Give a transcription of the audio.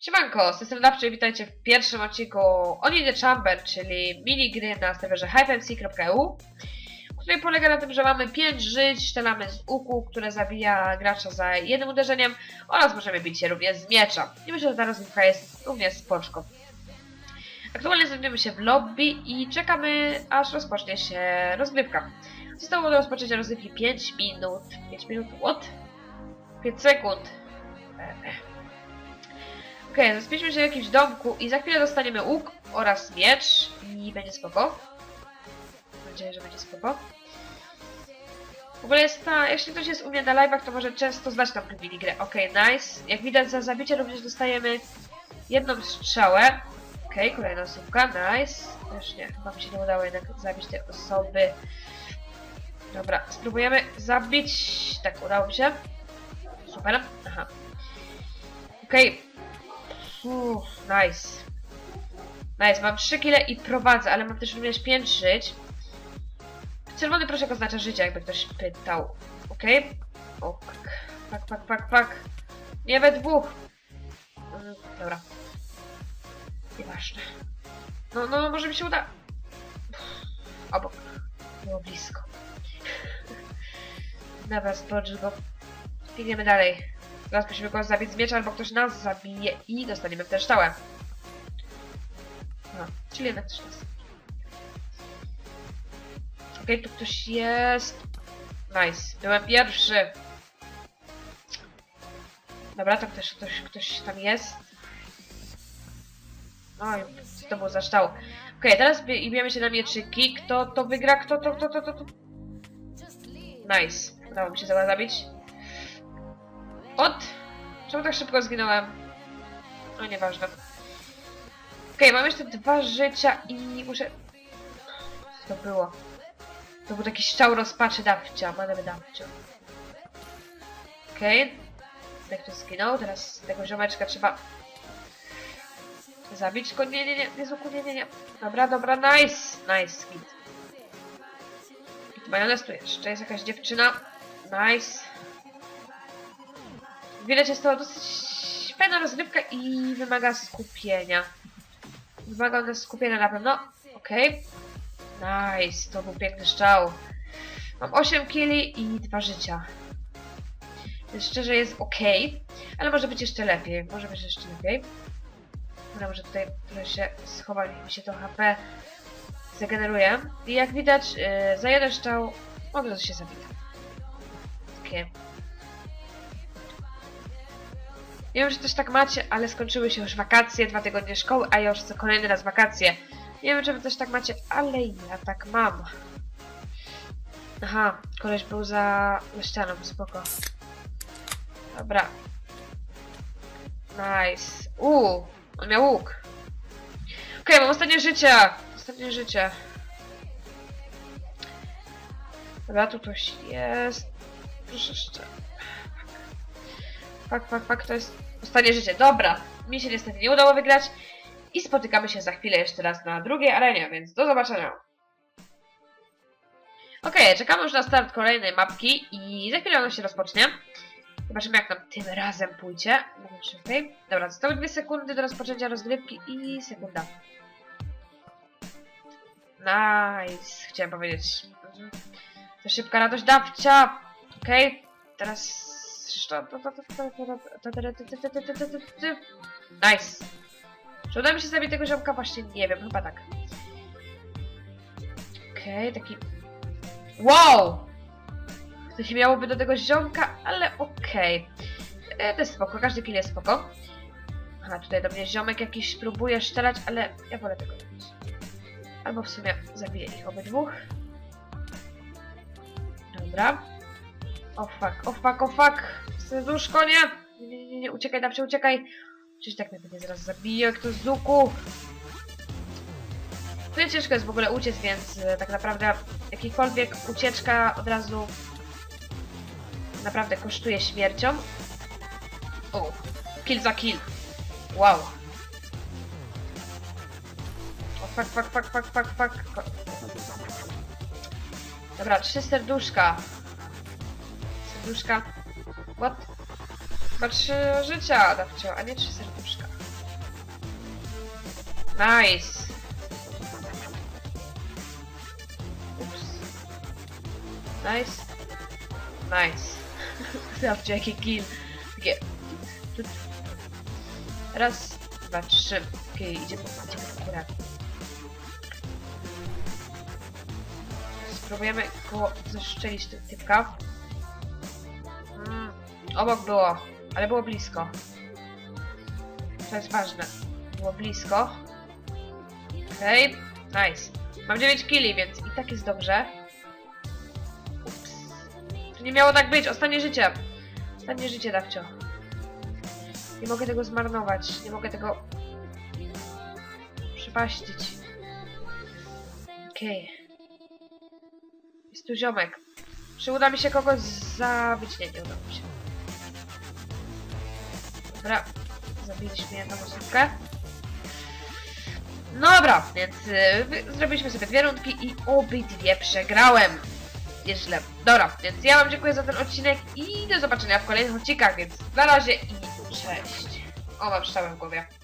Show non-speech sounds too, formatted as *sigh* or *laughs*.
Siemanko, system dawczy, witajcie w pierwszym odcinku On in the Chamber, czyli minigry na serwerze hypemc.eu który polega na tym, że mamy 5 żyć, strzelamy z łuku, które zabija gracza za jednym uderzeniem oraz możemy bić się również z miecza. I myślę, że ta rozgrywka jest również spoczko. Aktualnie znajdujemy się w lobby i czekamy, aż rozpocznie się rozgrywka. Zostało do rozpoczęcia rozgrywki 5 minut. 5 minut? What? 5 sekund. Okej, okay, zaspiśmy się w jakimś domku i za chwilę dostaniemy łuk oraz miecz i będzie spoko. Mam nadzieję, że będzie spoko. W ogóle jest ta, jeśli ktoś jest u mnie na live'ach, to może często znać tam minigrę. Okej, okay, nice. Jak widać za zabicie również dostajemy jedną strzałę. Okej, okay, kolejna osobka, nice. Już nie, chyba mi się nie udało jednak zabić tej osoby. Dobra, spróbujemy zabić. Tak, udało mi się. Super, aha. Okej. Okay. Uff, nice. Nice, mam 3 kile i prowadzę, ale mam też również 5 żyć. Czerwony proszek oznacza życie, jakby ktoś pytał. Okej? Okay? O, pak, pak, pak, pak. Nie we dwóch. Mm, dobra. Nieważne. No, no, może mi się uda. Obok. Było blisko. *laughs* Dobra, spocz go. Biegniemy dalej. Teraz musimy go zabić z miecza, albo ktoś nas zabije i dostaniemy stałe. Aha, czyli jednak też nas. Okej, okay, tu ktoś jest. Nice, byłem pierwszy. Dobra, tam też ktoś, ktoś tam jest. Oj, co to było za ształ. Okej, okay, teraz bijemy się na mieczyki. Kto to wygra? Kto to, kto to, to, to? Nice. Udało mi się zabić. Od? Czemu tak szybko zginąłem? No nieważne. Okej, okay, mam jeszcze dwa życia i muszę... Co to było? To był taki strzał rozpaczy dawcia, manewr dawcia. Okej. Okay. Jak to zginął, teraz tego ziomeczka trzeba zabić go. Nie, nie, nie, nie, nie, nie, nie. Dobra, dobra, nice, nice. Git majonez tu jeszcze jest jakaś dziewczyna. Nice. Jest to dosyć fajna rozgrywka i wymaga skupienia. Wymaga ona skupienia na pewno. Okej. Okay. Nice, to był piękny strzał. Mam 8 killi i 2 życia. Szczerze jest ok, ale może być jeszcze lepiej. Może być jeszcze lepiej. Dobra, może tutaj się schowa, niech mi się to HP zageneruje. I jak widać, yy, za jeden strzał mogę się zabić. Okej. Okay. Wiem, czy też tak macie, ale skończyły się już wakacje, dwa tygodnie szkoły, a ja już chcę kolejny raz wakacje. Nie wiem, czy wy też tak macie, ale ja tak mam. Aha, koleś był za, za ścianą, spoko. Dobra. Nice. Uuu, on miał łuk. Okej, okay, mam ostatnie życie. Ostatnie życie. Dobra, tu ktoś jest. Proszę jeszcze. Fak, fak, fak, to jest ostatnie życie. Dobra, mi się niestety nie udało wygrać. I spotykamy się za chwilę jeszcze raz na drugiej arenie, więc do zobaczenia. Okej, okay, czekamy już na start kolejnej mapki i za chwilę ona się rozpocznie. Zobaczymy jak nam tym razem pójdzie. Dobra, zostały dwie sekundy do rozpoczęcia rozgrywki i sekunda. Nice, chciałem powiedzieć. To szybka radość dawcia. Okej, okay. teraz Nice. Czy uda mi się zabić tego ziomka? Właśnie nie wiem, chyba tak. Okej, okay, taki... Wow! To się miałoby do tego ziomka, ale okej. Okay. E, to jest spoko, każdy kill jest spoko. Aha, tutaj do mnie ziomek jakiś próbuje strzelać, ale ja wolę tego robić. Albo w sumie zabiję ich obydwóch. Dobra. O oh fuck, o oh fuck, o oh fuck! Serduszko, nie! Nie, nie, nie, uciekaj, naprzód, uciekaj! Przecież tak mnie będzie zaraz zabije, jak to z łuku! Tu ciężko jest w ogóle uciec, więc e, tak naprawdę jakikolwiek ucieczka od razu naprawdę kosztuje śmiercią. O, kill za kill. Wow. O, fuck, fuck, fuck, fuck, fuck, fuck. Dobra, trzy serduszka. Serduszka. What? Chyba trzy życia dawcio, a nie trzy serduszka. Nice. Ups. Nice. Nice. *laughs* Zobaczcie jaki kill. Takie... Raz, dwa, trzy. Okej, idziemy, idziemy w górę. Spróbujemy go zeszczelić tego typka. Obok było, ale było blisko. To jest ważne. Było blisko. Okej, nice. Mam 9 killi, więc i tak jest dobrze. Ups. To nie miało tak być, ostatnie życie. Ostatnie życie, Dawcio. Nie mogę tego zmarnować, nie mogę tego przepaścić. Okej. Jest tu ziomek. Czy uda mi się kogoś zabić? Nie, nie uda mi się. Dobra, zabiliśmy jedną osobkę. Dobra, więc y, zrobiliśmy sobie dwie rundki i obydwie przegrałem. Jest źle. Dobra, więc ja wam dziękuję za ten odcinek i do zobaczenia w kolejnych odcinkach, więc na razie i cześć. O, mam w głowie.